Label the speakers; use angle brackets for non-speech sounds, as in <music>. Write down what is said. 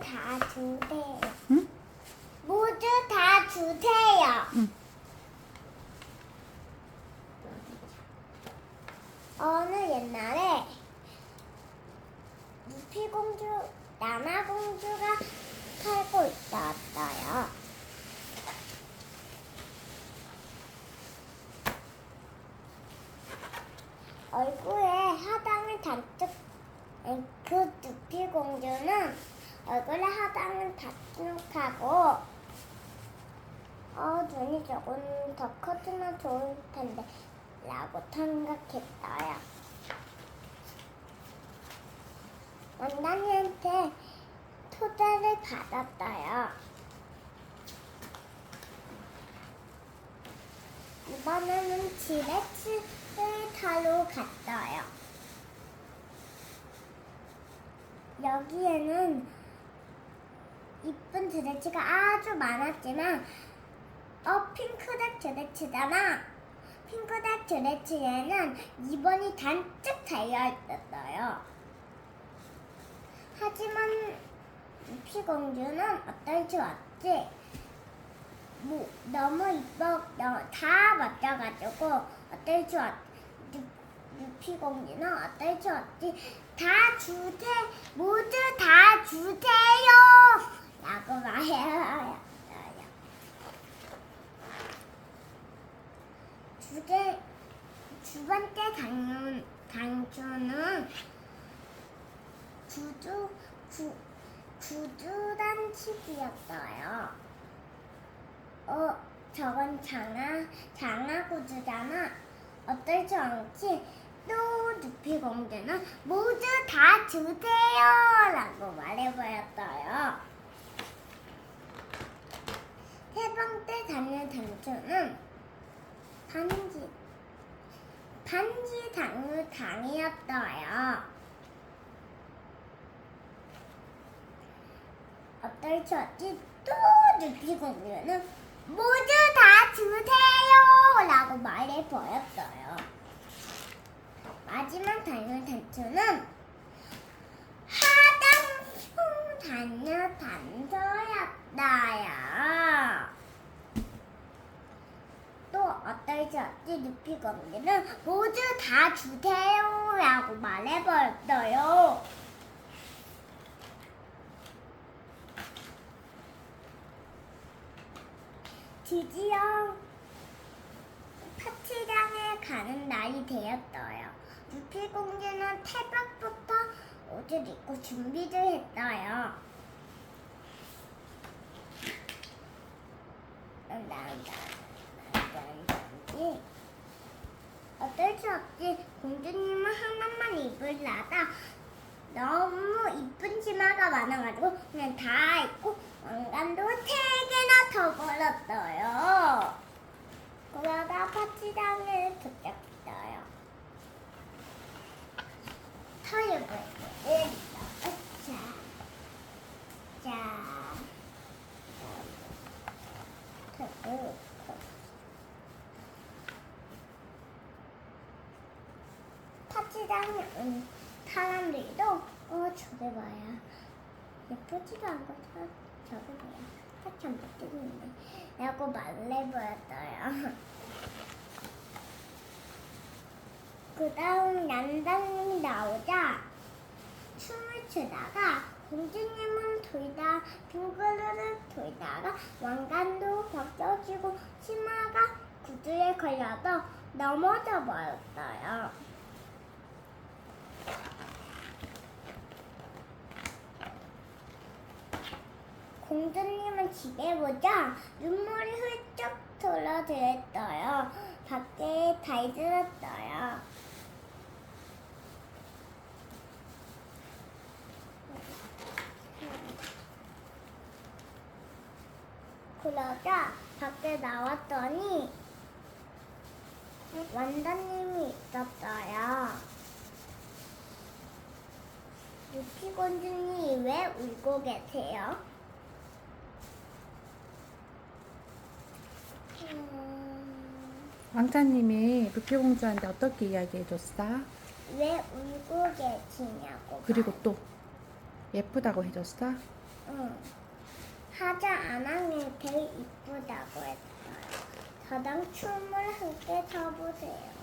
Speaker 1: 다 주세요.
Speaker 2: 응?
Speaker 1: 모두 다 주세요.
Speaker 2: 응.
Speaker 1: 어느 옛날에 루피 공주, 나나 공주가 살고 있었어요. 얼굴에 단축, 아니, 그 루피 공주는 얼굴에 하당을 단축하고 어, 눈이 조금 더 커지면 좋을 텐데 라고 생각했어요. 원단이한테 토대를 받았어요. 이번에는 지레치를 타러 갔어요. 여기에는 이쁜 드레치가 아주 많았지만 어 핑크색 드레치잖아. 핑크색 드레치에는 2번이 단쭉 달려있었어요. 하지만 루피공주는 어떨지 왔지. 뭐 너무 이뻐 너, 다 멋져가지고 어떨지 왔 루피공주는 어떨지 왔지. 다 주세 모두 다 주세요 라고 말해요 주제 두 번째 당연 당초는 구두 구 구두단 치기였어요. 어 저건 장아 장아 구두잖아. 어떨지 않지? 또 누피 공주는 모두 다 주세요 라고 말해버렸어요. 세 번째 당연 당초는 반지 반지 당루 당이었어요. 어떨지 어찌 또 누피공주는 모두 다 주세요 라고 말해 버렸어요. 마지막 당연 단추는 하당풍 단녀 단서였어요. 또 어떨지 어찌 누피 공주는 모두 다 주세요 라고 말해버렸어요. 드디어 파티장에 가는 날이 되었어요. 루피 공주는 태박부터 옷을 입고 준비를 했어요. 난난난난 난지 어떨 수 없이 공주님은 하나만 입으려다 너무 이쁜 치마가 많아가지고 그냥 다 입고 왕관도 세 개나 더 걸었어요. 그러다 파티장에 도착했어요. 털을 보여요. 자, 자, 털을 파 티장에 온 사람들도 어 저게 뭐야 예쁘지도 않고 저, 저게 뭐야 파티 안 바뀌는데. 라고 말해버렸어요. <laughs> 그 다음 난장님이 나오자 춤을 추다가 공주님은 돌다 빙그르르 돌다가 왕관도 벗겨지고 치마가 구두에 걸려서 넘어져 버렸어요. 공주님은 집에 보자 눈물이 훌쩍 돌아들었어요. 밖에 달들었어요. 그러자 밖에 나왔더니 완다님이 있었어요. 루피 공주님 왜 울고 계세요?
Speaker 2: 왕자님이 루피 공주한테 어떻게 이야기해줬어?
Speaker 1: 왜 울고 계시냐고.
Speaker 2: 그리고 또 예쁘다고 해줬어?
Speaker 1: 응. 화장 안 하면 되게 이쁘다고 했어요. 저랑 춤을 함께 춰보세요.